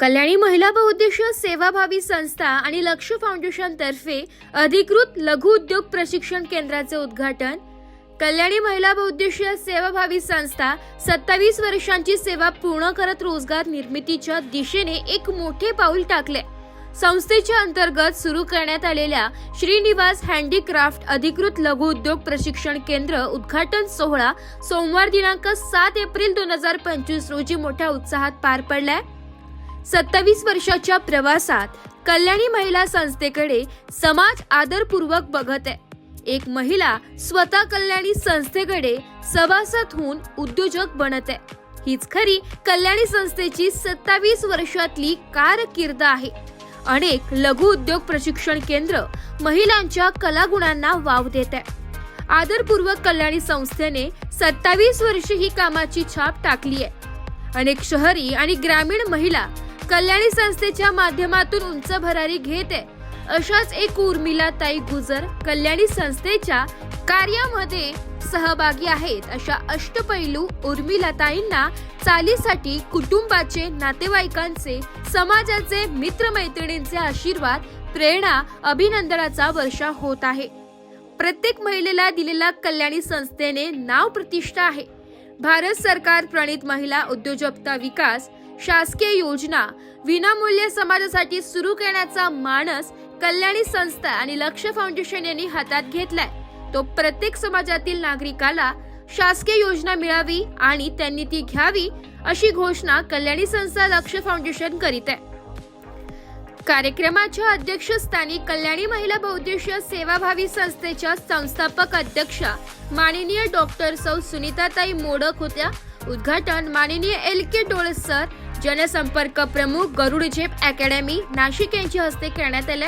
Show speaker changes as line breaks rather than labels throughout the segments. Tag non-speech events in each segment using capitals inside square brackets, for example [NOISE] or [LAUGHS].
कल्याणी महिला बहुउद्देशीय सेवाभावी संस्था आणि लक्ष फाउंडेशन तर्फे अधिकृत लघु उद्योग प्रशिक्षण केंद्राचे उद्घाटन. कल्याणी महिला बहुउद्देशीय सेवाभावी संस्था सत्तावीस वर्षांची सेवा पूर्ण करत रोजगार निर्मितीच्या दिशेने एक मोठे पाऊल टाकले. संस्थेच्या अंतर्गत सुरू करण्यात आलेल्या श्रीनिवास हँडीक्राफ्ट अधिकृत लघु उद्योग प्रशिक्षण केंद्र उद्घाटन सोहळा सोमवार दिनांक सात एप्रिल दोन हजार पंचवीस रोजी मोठ्या उत्साहात पार पडलाय. सत्तावीस वर्षाच्या प्रवासात कल्याणी महिला संस्थेकडे समाज आदरपूर्वक बघत आहे. एक महिला स्वतः कल्याणी संस्थेकडे सभासद होऊन उद्योजक बनत आहे. हीच खरी कल्याणी संस्थेची सत्तावीस वर्षातली कारकीर्द आहे. अनेक लघु उद्योग प्रशिक्षण केंद्र महिलांच्या कलागुणांना वाव देत आहे. आदरपूर्वक कल्याणी संस्थेने सत्तावीस वर्षे ही कामाची छाप टाकली आहे. अनेक शहरी आणि ग्रामीण महिला कल्याणी संस्थेच्या माध्यमातून उंच भरारी घेत आहे. अशाच एक उर्मिला ताई गुजर कल्याणी संस्थेच्या कार्यामध्ये सहभागी आहेत. अशा अष्टपैलू उर्मिलाताईंना चालीसाठी कुटुंबाचे नातेवाईकांचे समाजाचे मित्रमैत्रिणींचे आशीर्वाद प्रेरणा अभिनंदनाचा वर्षा होत आहे. प्रत्येक महिलेला दिलेला कल्याणी संस्थेने नाव प्रतिष्ठा आहे. भारत सरकार प्रणित महिला उद्योजकता विकास शासकीय योजना विनामूल्य समाजासाठी सुरू करण्याचा मानस कल्याणी संस्था आणि लक्ष फाउंडेशन यांनी हातात घेतलाय. तो प्रत्येक समाजातील नागरिकाला शासकीय योजना मिळावी आणि त्यांनी ती घ्यावी अशी घोषणा कल्याणी संस्था लक्ष फाउंडेशन करीत आहे. कार्यक्रमाच्या अध्यक्षस्थानी कल्याणी महिला बहुउद्देशीय सेवाभावी संस्थेच्या संस्थापक अध्यक्षा माननीय डॉक्टर सौ सुनीताताई मोडक होत्या. उद्घाटन माननीय एल के डोळे सर जनसंपर्क प्रमुख गरुड झेप अकॅडमी नाशिक यांच्या हस्ते करण्यात आले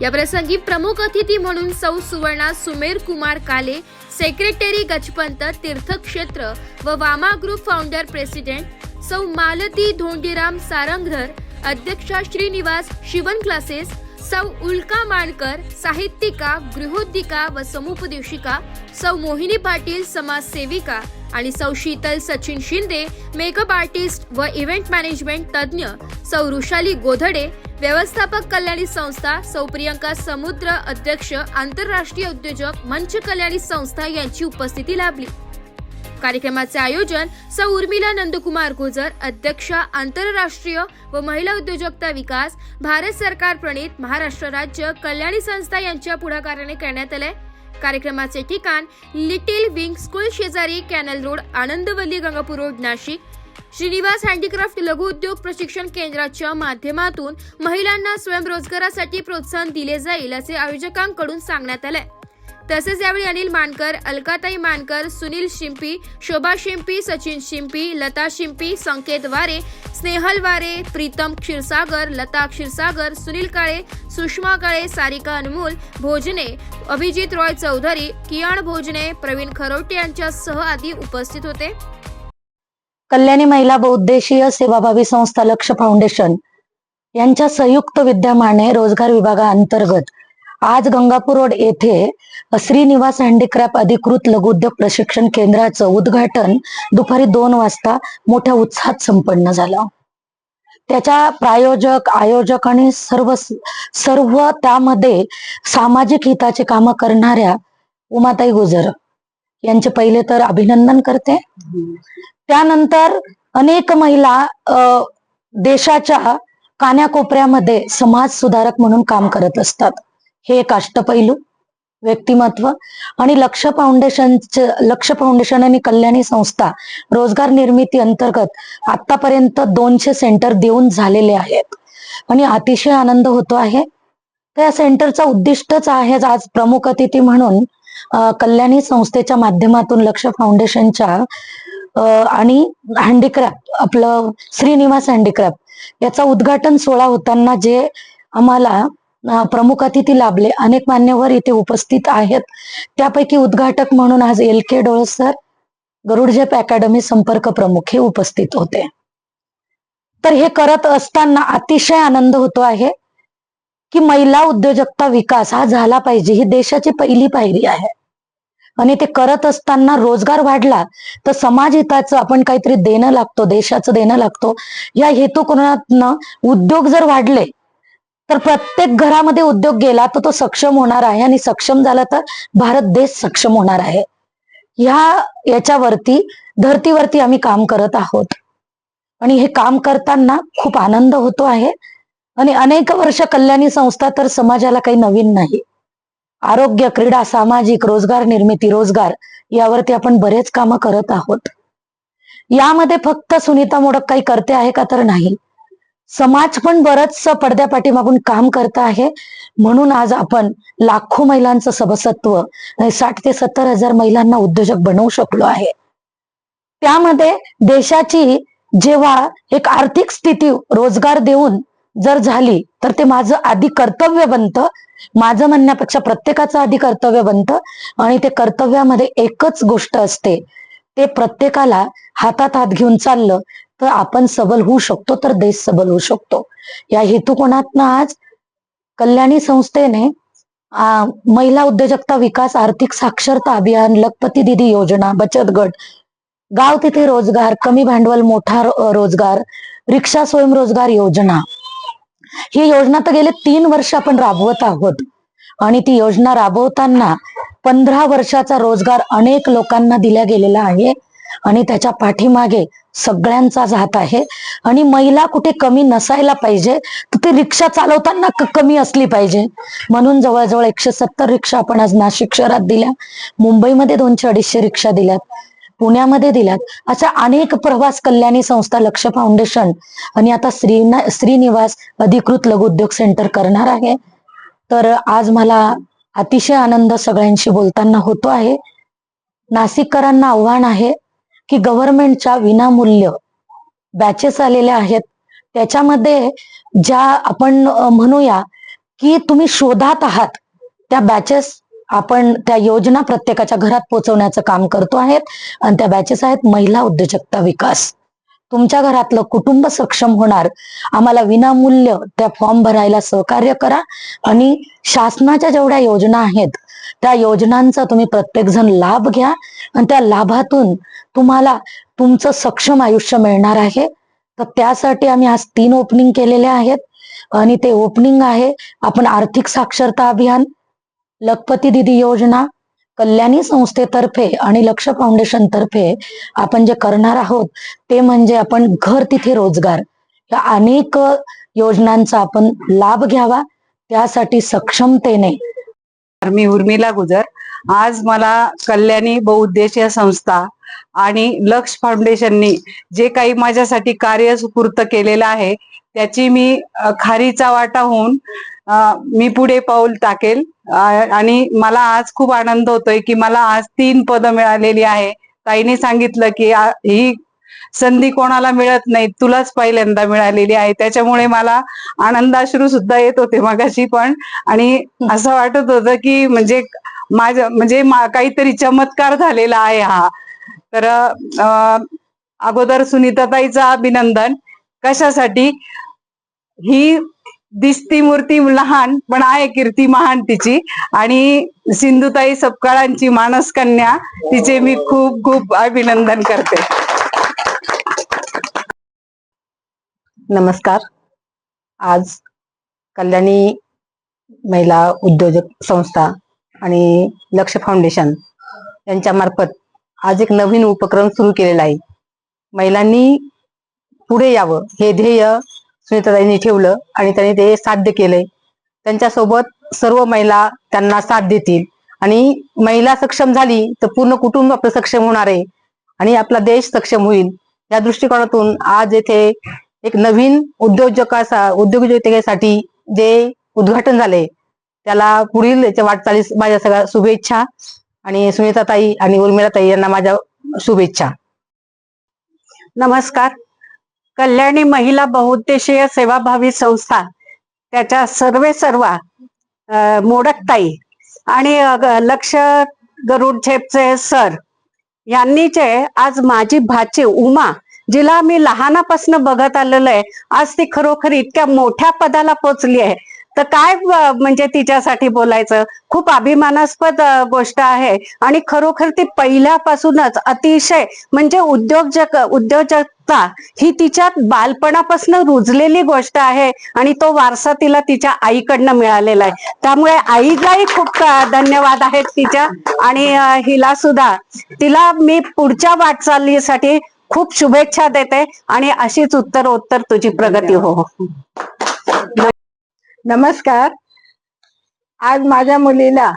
या प्रसंगी प्रमुख अतिथी म्हणून सौ सुवर्णा सुमेर कुमार काले सेक्रेटरी गजपंत तीर्थक्षेत्र व वामा ग्रुप फाउंडर प्रेसिडेंट सौ मालती धोंडीराम सारंगधर अध्यक्षा श्रीनिवास शिवन क्लासेस सौ उल्का माणकर साहित्यिका गृहोद्दिका व समुपदेशिका सौ मोहिनी पाटील समाजसेविका आणि सौ शीतल सचिन शिंदे मेकअप आर्टिस्ट व इव्हेंट मॅनेजमेंट तज्ज्ञ सौ ऋषाली गोधडे व्यवस्थापक कल्याणी संस्था सौ प्रियंका समुद्र अध्यक्ष आंतरराष्ट्रीय उद्योजक मंच कल्याणी संस्था यांची उपस्थिती लाभली. कार्यक्रमाचे आयोजन सौ उर्मिला नंदकुमार गुजर अध्यक्षा आंतरराष्ट्रीय व महिला उद्योजकता विकास भारत सरकार प्रणित महाराष्ट्र राज्य कल्याणी संस्था यांच्या पुढाकाराने करण्यात आले. कार्यक्रमाचे ठिकाण लिटिल विंग स्कूल शेजारी canal road Anandvalli Gangapur road Nashik. Shrinivas handicraft लघु उद्योग प्रशिक्षण केंद्राच्या माध्यमातून महिलांना स्वयंरोजगारासाठी प्रोत्साहन दिले जाईल असे आयोजकांकडून सांगण्यात आले. तसेच यावेळी अनिल मानकर अलकाताई मानकर सुनील शिंपी शोभा शिंपी सचिन शिंपी लता शिंपी संकेत वारे स्नेहल वारे प्रीतम क्षीरसागर लता क्षीरसागर सुनील काळे सुषमा काळे सारिका अनमोल भोजने अभिजित रॉय चौधरी कियाण भोजने प्रवीण खरोटे यांच्यासह आदी उपस्थित होते.
कल्याणी महिला बहुउद्देशीय सेवाभावी संस्था लक्ष फाउंडेशन यांच्या संयुक्त विद्यमाने रोजगार विभागाअंतर्गत आज गंगापूर रोड येथे श्रीनिवास हँडीक्राफ्ट अधिकृत लघुउद्योग प्रशिक्षण केंद्राचं उद्घाटन दुपारी दोन वाजता मोठ्या उत्साहात संपन्न झालं. त्याच्या प्रायोजक आयोजक आणि सर्व सर्व त्यामध्ये सामाजिक हिताचे कामं करणाऱ्या उमाताई गुजर यांचे पहिले तर अभिनंदन करते. त्यानंतर अनेक महिला देशाच्या कान्याकोपऱ्यामध्ये समाज सुधारक म्हणून काम करत असतात. हे एक अष्टपैलू व्यक्तिमत्व आणि लक्ष फाउंडेशनचे लक्ष फाउंडेशन आणि कल्याणी संस्था रोजगार निर्मिती अंतर्गत आतापर्यंत दोनशे सेंटर देऊन झालेले आहेत. आणि अतिशय आनंद होतो आहे. त्या सेंटरचा उद्दिष्टच आहे आज प्रमुख अतिथी म्हणून कल्याणी संस्थेच्या माध्यमातून लक्ष फाउंडेशनच्या आणि हँडीक्राफ्ट आपलं श्रीनिवास हँडीक्राफ्ट याचा उद्घाटन सोहळा होताना जे आम्हाला प्रमुख अतिथी लाभले. अनेक मान्यवर इथे उपस्थित आहेत. त्यापैकी उद्घाटक म्हणून आज L K Dol sir Garudzep academy संपर्क प्रमुख हे उपस्थित होते. तर हे करत असताना अतिशय आनंद होतो आहे की महिला उद्योजकता विकास हा झाला पाहिजे. ही देशाची पहिली पायरी आहे. आणि ते करत असताना रोजगार वाढला तर समाज हिताचं आपण काहीतरी देणं लागतो देशाचं देणं लागतो. या हेतुकोनातनं उद्योग जर वाढले तर प्रत्येक घरामध्ये उद्योग गेला तर तो सक्षम होणार आहे आणि सक्षम झाला तर भारत देश सक्षम होणार आहे. ह्या याच्यावरती धर्तीवरती आम्ही काम करत आहोत. आणि हे काम करताना खूप आनंद होतो आहे. आणि अनेक वर्ष कल्याणी संस्था तर समाजाला काही नवीन नाही. आरोग्य क्रीडा सामाजिक रोजगार निर्मिती रोजगार यावरती आपण बरेच कामं करत आहोत. यामध्ये फक्त सुनीता मोडक काही करते आहे का तर नाही. समाज पण बरंच पडद्या पाठीमागून काम करत आहे. म्हणून आज आपण लाखो महिलांचं सभासत्व साठ ते सत्तर हजार महिलांना उद्योजक बनवू शकलो आहे. त्यामध्ये देशाची जेव्हा एक आर्थिक स्थिती रोजगार देऊन जर झाली तर ते माझं आधी कर्तव्य बनतं. माझं म्हणण्यापेक्षा प्रत्येकाचं आधी कर्तव्य बनतं. आणि ते कर्तव्यामध्ये एकच गोष्ट असते ते प्रत्येकाला हातात हात घेऊन चाललं तर आपण सबल होऊ शकतो तर देश सबल होऊ शकतो. या हेतुकोनातनं आज कल्याणी संस्थेने महिला उद्योजकता विकास आर्थिक साक्षरता अभियान लखपती दिदी योजना बचत गट गाव तिथे रोजगार कमी भांडवल मोठा रो- रोजगार रिक्षा स्वयंरोजगार योजना. ही योजना तर गेले तीन वर्ष आपण राबवत आहोत. आणि ती योजना राबवताना पंधरा वर्षाचा रोजगार अनेक लोकांना दिला गेलेला आहे आणि त्याच्या पाठीमागे सगळ्यांचाच हात आहे. आणि महिला कुठे कमी नसायला पाहिजे तर ती रिक्षा चालवताना कमी असली पाहिजे. म्हणून जवळजवळ एकशे सत्तर रिक्षा आपण आज नाशिक शहरात दिल्या मुंबईमध्ये दोनशे अडीचशे रिक्षा दिल्यात पुण्यामध्ये दिल्यात. अशा अनेक प्रवास कल्याणी संस्था लक्ष फाउंडेशन आणि आता श्री श्रीनिवास अधिकृत लघु उद्योग सेंटर करणार आहे. तर आज मला अतिशय आनंद सगळ्यांशी बोलताना होतो आहे. नाशिककरांना आव्हान आहे की गव्हर्नमेंटच्या विनामूल्य बॅचेस आलेल्या आहेत. त्याच्यामध्ये ज्या आपण म्हणूया की तुम्ही शोधात आहात त्या बॅचेस आपण त्या योजना प्रत्येकाच्या घरात पोहोचवण्याचं काम करतो आहेत. आणि त्या बॅचेस आहेत महिला उद्योजकता विकास. तुमच्या घरातलं कुटुंब सक्षम होणार आम्हाला विनामूल्य त्या फॉर्म भरायला सहकार्य करा आणि शासनाच्या जेवढ्या योजना आहेत त्या योजनांचा तुम्ही प्रत्येकजण लाभ घ्या आणि त्या लाभातून तुम्हाला तुमचं सक्षम आयुष्य मिळणार आहे. तर त्यासाठी आम्ही आज तीन ओपनिंग केलेले आहेत आणि ते ओपनिंग आहे आपण आर्थिक साक्षरता अभियान लखपती दिदी योजना कल्याणी संस्थेतर्फे आणि लक्ष फाउंडेशन तर्फे आपण जे करणार आहोत ते म्हणजे आपण घर तिथे रोजगार. या अनेक योजनांचा आपण लाभ घ्यावा त्यासाठी सक्षमतेने.
मी उर्मिला गुजर. आज मला कल्याणी बहुउद्देशीय संस्था आणि लक्ष फाउंडेशननी जे काही माझ्यासाठी कार्य सुपूर्त केलेलं आहे त्याची मी खारीचा वाटा होऊन मी पुढे पाऊल टाकेल. आणि मला आज खूप आनंद होतोय की मला आज तीन पदं मिळालेली आहे. ताईने सांगितलं की ही संधी कोणाला मिळत नाही तुलाच पहिल्यांदा मिळालेली आहे. त्याच्यामुळे मला आनंदाश्रू सुद्धा येत होते मगाशी पण. आणि असं वाटत होतं की म्हणजे माझ्या म्हणजे काहीतरी चमत्कार झालेला आहे हा. तर अगोदर सुनीताताईचं अभिनंदन. कशासाठी? ही दिसती मूर्ती लहान पण आहे कीर्ती महान तिची. आणि सिंधुताई सपकाळांची मानसकन्या तिचे मी खूप खूप अभिनंदन करते.
नमस्कार. आज कल्याणी महिला उद्योजक संस्था आणि लक्ष फाउंडेशन यांच्यामार्फत आज एक नवीन उपक्रम सुरू केलेला आहे. महिलांनी पुढे यावं हे ध्येय सुनीताताईंनी ठेवलं आणि त्यांनी ते साध्य केलंय. त्यांच्यासोबत सर्व महिला त्यांना साथ देतील. आणि महिला सक्षम झाली तर पूर्ण कुटुंब आपलं सक्षम होणार आहे. आणि आपला देश सक्षम होईल. या दृष्टिकोनातून आज येथे एक नवीन उद्योजकासा उद्योजकतेसाठी जे उद्घाटन झाले त्याला पुढील याच्या वाटचालीस माझ्या सगळ्या शुभेच्छा. आणि सुनीताताई आणि उर्मिलाताई यांना माझ्या शुभेच्छा.
नमस्कार. कल्याणी महिला बहुउद्देशीय सेवाभावी संस्था. त्याच्या सर्वे सर्वा मोडकताई आणि लक्ष गरुड झेपचे सर यांनी जे आज माझी भाची उमा जिला मी लहानापासून बघत आलेलो आहे आज ती खरोखर इतक्या मोठ्या पदाला पोचली आहे.
तर काय म्हणजे तिच्यासाठी बोलायचं? खूप अभिमानास्पद गोष्ट आहे. आणि खरोखर ती पहिल्यापासूनच अतिशय म्हणजे उद्योजक उद्योजक उद्योजकता ही तिच्यात बालपणापासून रुजलेली गोष्ट आहे आणि तो वारसा तिला तिच्या आईकडनं मिळालेला आहे. त्यामुळे आईलाही खूप धन्यवाद आहेत तिच्या. आणि हिला सुद्धा. तिला मी पुढच्या वाटचालीसाठी खूप शुभेच्छा देते आणि अशीच उत्तरोत्तर तुझी प्रगती हो. हो.
नमस्कार. आज माझ्या मुलीला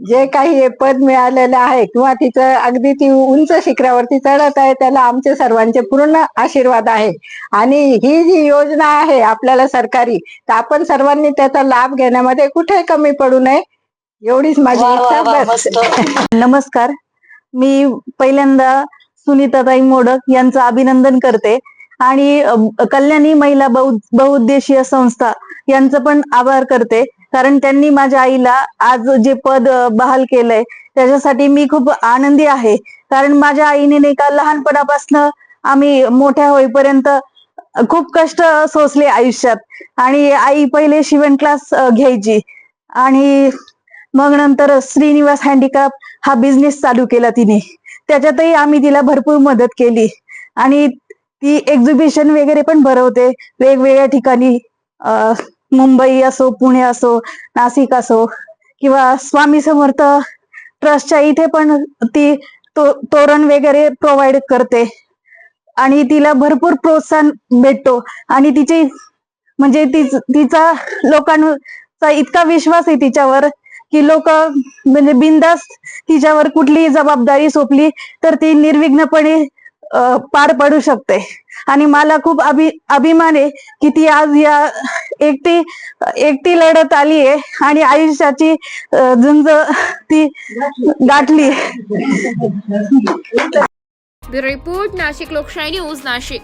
जे काही हे पद मिळालेलं आहे किंवा तिचं अगदी ती उंच शिखरावरती चढत आहे त्याला आमचे सर्वांचे पूर्ण आशीर्वाद आहे. आणि ही जी योजना आहे आपल्याला सरकारी तर आपण सर्वांनी त्याचा लाभ घेण्यामध्ये कुठे कमी पडू नये एवढीच माझी इच्छा. बस. [LAUGHS]
नमस्कार. मी पहिल्यांदा सुनीताताई मोडक यांचं अभिनंदन करते. आणि कल्याणी महिला बहु बहुउद्देशीय संस्था यांचं पण आभार करते. कारण त्यांनी माझ्या आईला आज जे पद बहाल केलंय त्याच्यासाठी मी खूप आनंदी आहे. कारण माझ्या आईने नाही का लहानपणापासून आम्ही मोठ्या होईपर्यंत खूप कष्ट सोसले आयुष्यात. आणि आई पहिले शिवण क्लास घ्यायची. आणि मग नंतर श्रीनिवास हँडिक्राफ्ट हा बिझनेस चालू केला तिने. त्याच्यातही आम्ही तिला भरपूर मदत केली. आणि ती एक्झिबिशन वगैरे पण भरवते. वेगवेगळ्या ठिकाणी मुंबई असो पुणे असो नाशिक असो किंवा स्वामी समर्थ ट्रस्टच्या इथे पण ती तो- तोरण वगैरे प्रोव्हाइड करते. आणि तिला भरपूर प्रोत्साहन भेटतो. आणि तिची म्हणजे तिचा लोकांचा इतका विश्वास आहे तिच्यावर की लोक म्हणजे बिंदास तिच्यावर कुठलीही जबाबदारी सोपली तर ती निर्विघ्नपणे पार पडू शकते. आणि मला खूप अभि अभिमान आहे की ती आज या एकटी एकटी लढत आली आहे आणि आयुष्याची झुंज ती गाठली
ब्युरो रिपोर्ट नाशिक लोकशाही न्यूज नाशिक.